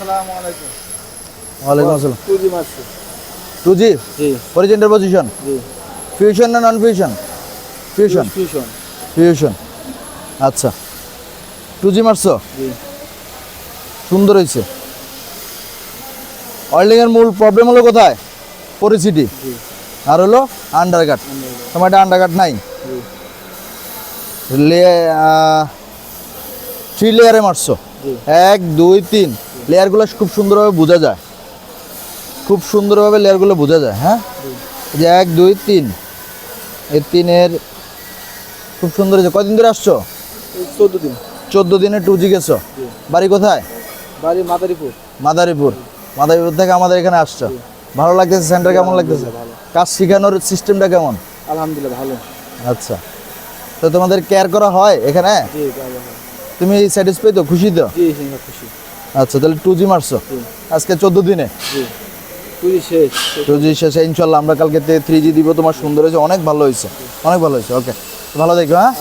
আসসালামু আলাইকুম। ওয়ালাইকুম আসসালাম। টু জি টু জি? জি। হরিজেন্টাল পজিশন জি। ফিউশন না non fusion fusion tuition fusion আচ্ছা। টু জি মারছো? জি। সুন্দর হয়েছে। অয়েলিংয়ের মূল প্রবলেম হলো কোথায়? পরিচিটি আর হলো আন্ডারকাট তোমার এটা আন্ডারকাট নাই? থ্রি লেয়ারে মারছো। এক দুই তিন। লেয়ারগুলো খুব সুন্দরভাবে বোঝা যায়। খুব সুন্দরভাবে লেয়ারগুলো বোঝা যায় হ্যাঁ? যে এক দুই তিন। এই তিনের খুব সুন্দর হয়েছে। কয়দিন ধরে আসছো? চোদ্দ দিন। চোদ্দ দিনে টু জি গেছো? বাড়ি কোথায়? বাড়ি মাদারীপুর। মাদারীপুর। মাদারীপুর থেকে আমাদের এখানে আসছো। ভালো লাগতেছে সেন্টার কেমন লাগতেছে? কাজ শেখানোর সিস্টেমটা কেমন? আলহামদুলিল্লাহ ভালো। আচ্ছা। তো তোমাদের কেয়ার করা হয় এখানে? তুমি স্যাটিসফাই তো? খুশি তো? খুশি। আচ্ছা তাহলে টু জি মারছো? আজকে চোদ্দ দিনে? টু জি শেষে। ইনশাল্লাহ আমরা কালকে থ্রি জি দিব তোমার সুন্দর হয়েছে অনেক ভালো হয়েছে অনেক ভালো হয়েছে ওকে ভালো দেখো হ্যাঁ?